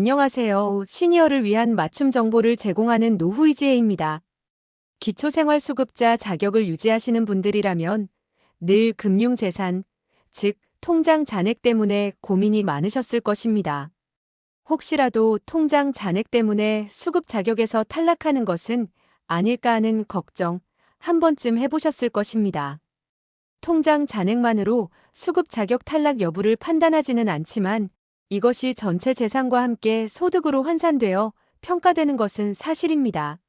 안녕하세요. 시니어를 위한 맞춤 정보를 제공하는 노후이지혜입니다. 기초생활수급자 자격을 유지하시는 분들이라면 늘 금융재산, 즉 통장 잔액 때문에 고민이 많으셨을 것입니다. 혹시라도 통장 잔액 때문에 수급 자격에서 탈락하는 것은 아닐까 하는 걱정 한 번쯤 해보셨을 것입니다. 통장 잔액만으로 수급 자격 탈락 여부를 판단하지는 않지만 이것이 전체 재산과 함께 소득으로 환산되어 평가되는 것은 사실입니다.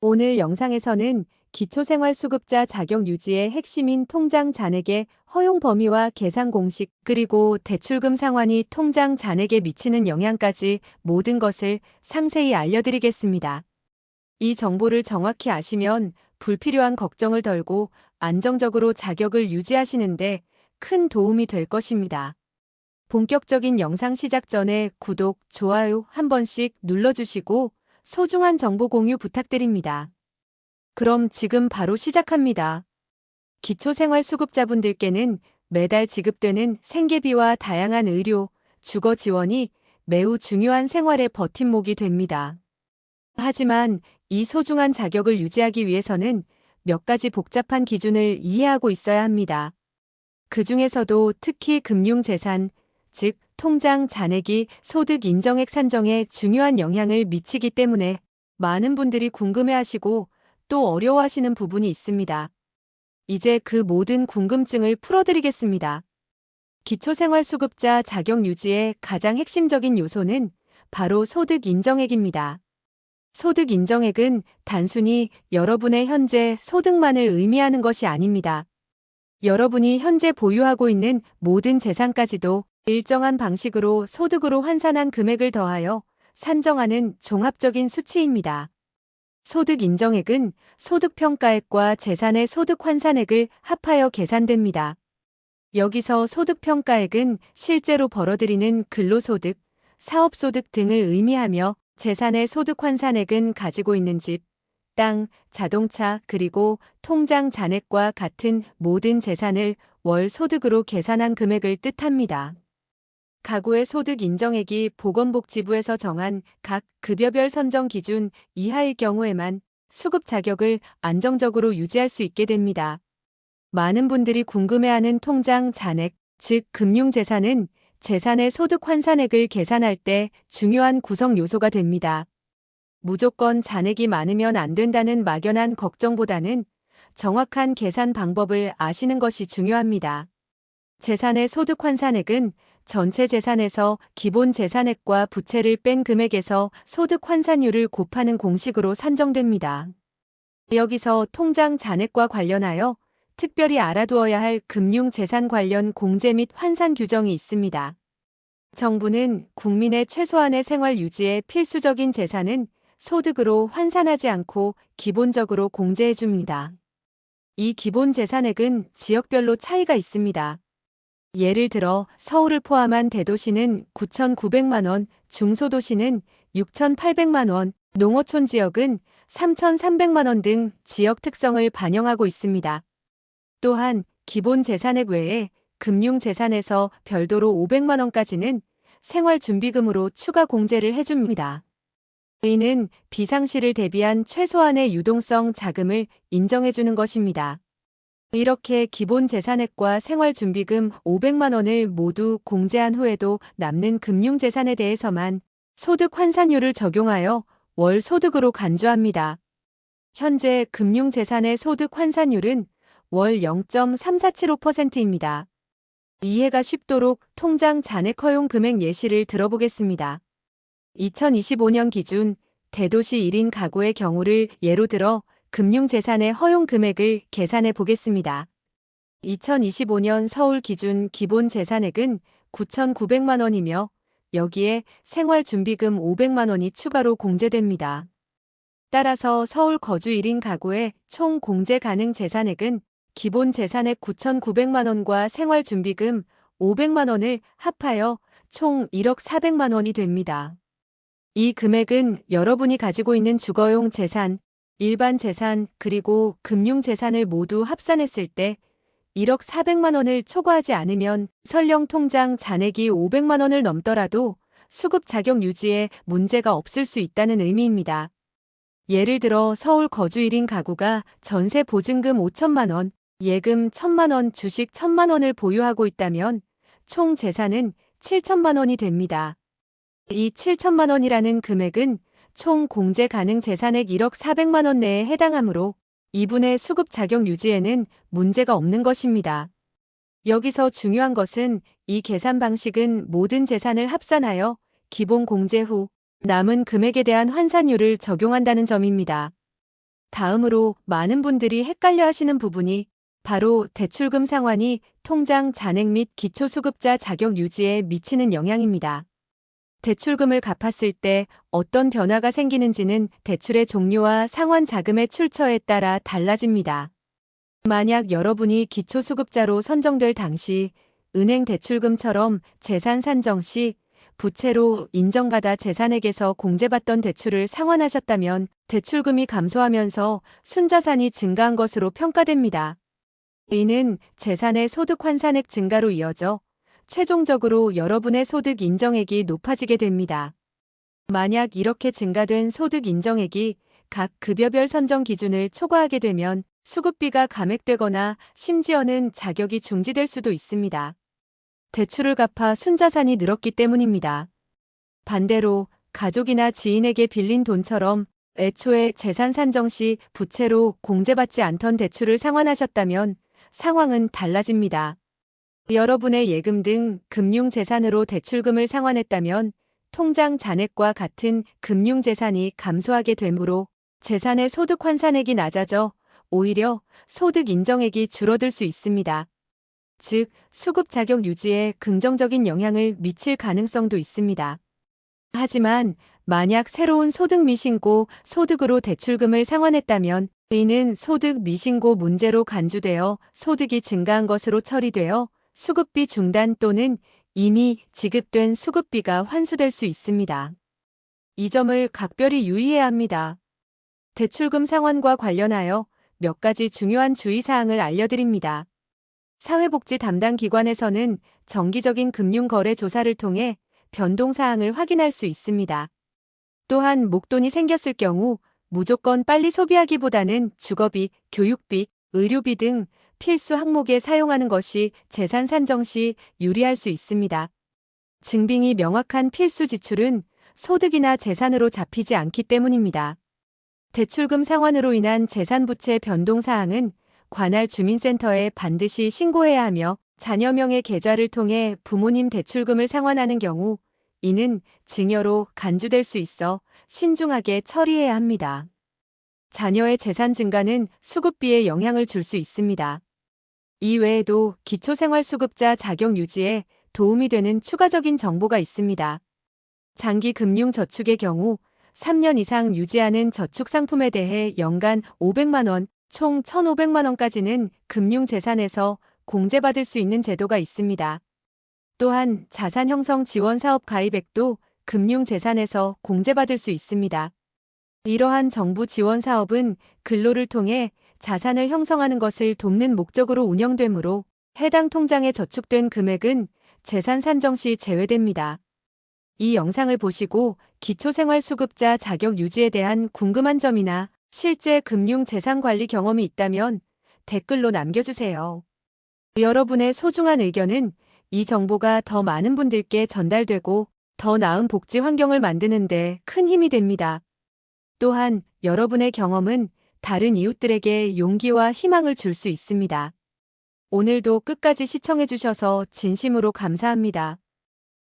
오늘 영상에서는 기초생활수급자 자격 유지의 핵심인 통장 잔액의 허용 범위와 계산 공식 그리고 대출금 상환이 통장 잔액에 미치는 영향까지 모든 것을 상세히 알려드리겠습니다. 이 정보를 정확히 아시면 불필요한 걱정을 덜고 안정적으로 자격을 유지하시는데 큰 도움이 될 것입니다. 본격적인 영상 시작 전에 구독, 좋아요 한 번씩 눌러주시고 소중한 정보 공유 부탁드립니다. 그럼 지금 바로 시작합니다. 기초생활수급자분들께는 매달 지급되는 생계비와 다양한 의료, 주거 지원이 매우 중요한 생활의 버팀목이 됩니다. 하지만 이 소중한 자격을 유지하기 위해서는 몇 가지 복잡한 기준을 이해하고 있어야 합니다. 그 중에서도 특히 금융재산, 즉 통장 잔액이 소득 인정액 산정에 중요한 영향을 미치기 때문에 많은 분들이 궁금해하시고 또 어려워하시는 부분이 있습니다. 이제 그 모든 궁금증을 풀어드리겠습니다. 기초생활수급자 자격 유지의 가장 핵심적인 요소는 바로 소득 인정액입니다. 소득 인정액은 단순히 여러분의 현재 소득만을 의미하는 것이 아닙니다. 여러분이 현재 보유하고 있는 모든 재산까지도 일정한 방식으로 소득으로 환산한 금액을 더하여 산정하는 종합적인 수치입니다. 소득 인정액은 소득평가액과 재산의 소득 환산액을 합하여 계산됩니다. 여기서 소득평가액은 실제로 벌어들이는 근로소득, 사업소득 등을 의미하며 재산의 소득 환산액은 가지고 있는 집, 땅, 자동차, 그리고 통장 잔액과 같은 모든 재산을 월 소득으로 계산한 금액을 뜻합니다. 가구의 소득 인정액이 보건복지부에서 정한 각 급여별 선정 기준 이하일 경우에만 수급 자격을 안정적으로 유지할 수 있게 됩니다. 많은 분들이 궁금해하는 통장 잔액, 즉 금융재산은 재산의 소득 환산액을 계산할 때 중요한 구성 요소가 됩니다. 무조건 잔액이 많으면 안 된다는 막연한 걱정보다는 정확한 계산 방법을 아시는 것이 중요합니다. 재산의 소득 환산액은 전체 재산에서 기본 재산액과 부채를 뺀 금액에서 소득 환산율을 곱하는 공식으로 산정됩니다. 여기서 통장 잔액과 관련하여 특별히 알아두어야 할 금융재산 관련 공제 및 환산 규정이 있습니다. 정부는 국민의 최소한의 생활 유지에 필수적인 재산은 소득으로 환산하지 않고 기본적으로 공제해 줍니다. 이 기본 재산액은 지역별로 차이가 있습니다. 예를 들어 서울을 포함한 대도시는 9,900만 원, 중소도시는 6,800만 원, 농어촌 지역은 3,300만 원 등 지역 특성을 반영하고 있습니다. 또한 기본 재산액 외에 금융재산에서 별도로 500만 원까지는 생활준비금으로 추가 공제를 해줍니다. 이는 비상시를 대비한 최소한의 유동성 자금을 인정해주는 것입니다. 이렇게 기본 재산액과 생활준비금 500만 원을 모두 공제한 후에도 남는 금융재산에 대해서만 소득 환산율을 적용하여 월 소득으로 간주합니다. 현재 금융재산의 소득 환산율은 월 0.3475%입니다. 이해가 쉽도록 통장 잔액 허용 금액 예시를 들어보겠습니다. 2025년 기준 대도시 1인 가구의 경우를 예로 들어 금융재산의 허용 금액을 계산해 보겠습니다. 2025년 서울 기준 기본 재산액은 9,900만 원이며 여기에 생활준비금 500만 원이 추가로 공제됩니다. 따라서 서울 거주 1인 가구의 총 공제 가능 재산액은 기본 재산액 9,900만 원과 생활준비금 500만 원을 합하여 총 1억 400만 원이 됩니다. 이 금액은 여러분이 가지고 있는 주거용 재산, 일반 재산 그리고 금융 재산을 모두 합산했을 때 1억 400만 원을 초과하지 않으면 설령 통장 잔액이 500만 원을 넘더라도 수급 자격 유지에 문제가 없을 수 있다는 의미입니다. 예를 들어 서울 거주 1인 가구가 전세 보증금 5천만 원, 예금 1천만 원, 주식 1천만 원을 보유하고 있다면 총 재산은 7천만 원이 됩니다. 이 7천만 원이라는 금액은 총 공제 가능 재산액 1억 400만 원 내에 해당하므로 이분의 수급 자격 유지에는 문제가 없는 것입니다. 여기서 중요한 것은 이 계산 방식은 모든 재산을 합산하여 기본 공제 후 남은 금액에 대한 환산율을 적용한다는 점입니다. 다음으로 많은 분들이 헷갈려 하시는 부분이 바로 대출금 상환이 통장 잔액 및 기초수급자 자격 유지에 미치는 영향입니다. 대출금을 갚았을 때 어떤 변화가 생기는지는 대출의 종류와 상환 자금의 출처에 따라 달라집니다. 만약 여러분이 기초수급자로 선정될 당시 은행 대출금처럼 재산 산정 시 부채로 인정받아 재산액에서 공제받던 대출을 상환하셨다면 대출금이 감소하면서 순자산이 증가한 것으로 평가됩니다. 이는 재산의 소득 환산액 증가로 이어져 최종적으로 여러분의 소득 인정액이 높아지게 됩니다. 만약 이렇게 증가된 소득 인정액이 각 급여별 선정 기준을 초과하게 되면 수급비가 감액되거나 심지어는 자격이 중지될 수도 있습니다. 대출을 갚아 순자산이 늘었기 때문입니다. 반대로 가족이나 지인에게 빌린 돈처럼 애초에 재산 산정 시 부채로 공제받지 않던 대출을 상환하셨다면 상황은 달라집니다. 여러분의 예금 등 금융재산으로 대출금을 상환했다면 통장 잔액과 같은 금융재산이 감소하게 되므로 재산의 소득 환산액이 낮아져 오히려 소득 인정액이 줄어들 수 있습니다. 즉, 수급 자격 유지에 긍정적인 영향을 미칠 가능성도 있습니다. 하지만 만약 새로운 소득 미신고 소득으로 대출금을 상환했다면 이는 소득 미신고 문제로 간주되어 소득이 증가한 것으로 처리되어 수급비 중단 또는 이미 지급된 수급비가 환수될 수 있습니다. 이 점을 각별히 유의해야 합니다. 대출금 상환과 관련하여 몇 가지 중요한 주의사항을 알려드립니다. 사회복지 담당 기관에서는 정기적인 금융거래 조사를 통해 변동사항을 확인할 수 있습니다. 또한 목돈이 생겼을 경우 무조건 빨리 소비하기보다는 주거비, 교육비, 의료비 등 필수 항목에 사용하는 것이 재산 산정 시 유리할 수 있습니다. 증빙이 명확한 필수 지출은 소득이나 재산으로 잡히지 않기 때문입니다. 대출금 상환으로 인한 재산 부채 변동 사항은 관할 주민센터에 반드시 신고해야 하며 자녀명의 계좌를 통해 부모님 대출금을 상환하는 경우 이는 증여로 간주될 수 있어 신중하게 처리해야 합니다. 자녀의 재산 증가는 수급비에 영향을 줄 수 있습니다. 이 외에도 기초생활수급자 자격 유지에 도움이 되는 추가적인 정보가 있습니다. 장기 금융 저축의 경우 3년 이상 유지하는 저축 상품에 대해 연간 500만 원, 총 1,500만 원까지는 금융재산에서 공제받을 수 있는 제도가 있습니다. 또한 자산 형성 지원 사업 가입액도 금융재산에서 공제받을 수 있습니다. 이러한 정부 지원 사업은 근로를 통해 자산을 형성하는 것을 돕는 목적으로 운영되므로 해당 통장에 저축된 금액은 재산 산정 시 제외됩니다. 이 영상을 보시고 기초생활수급자 자격 유지에 대한 궁금한 점이나 실제 금융재산관리 경험이 있다면 댓글로 남겨주세요. 여러분의 소중한 의견은 이 정보가 더 많은 분들께 전달되고 더 나은 복지 환경을 만드는 데 큰 힘이 됩니다. 또한 여러분의 경험은 다른 이웃들에게 용기와 희망을 줄 수 있습니다. 오늘도 끝까지 시청해주셔서 진심으로 감사합니다.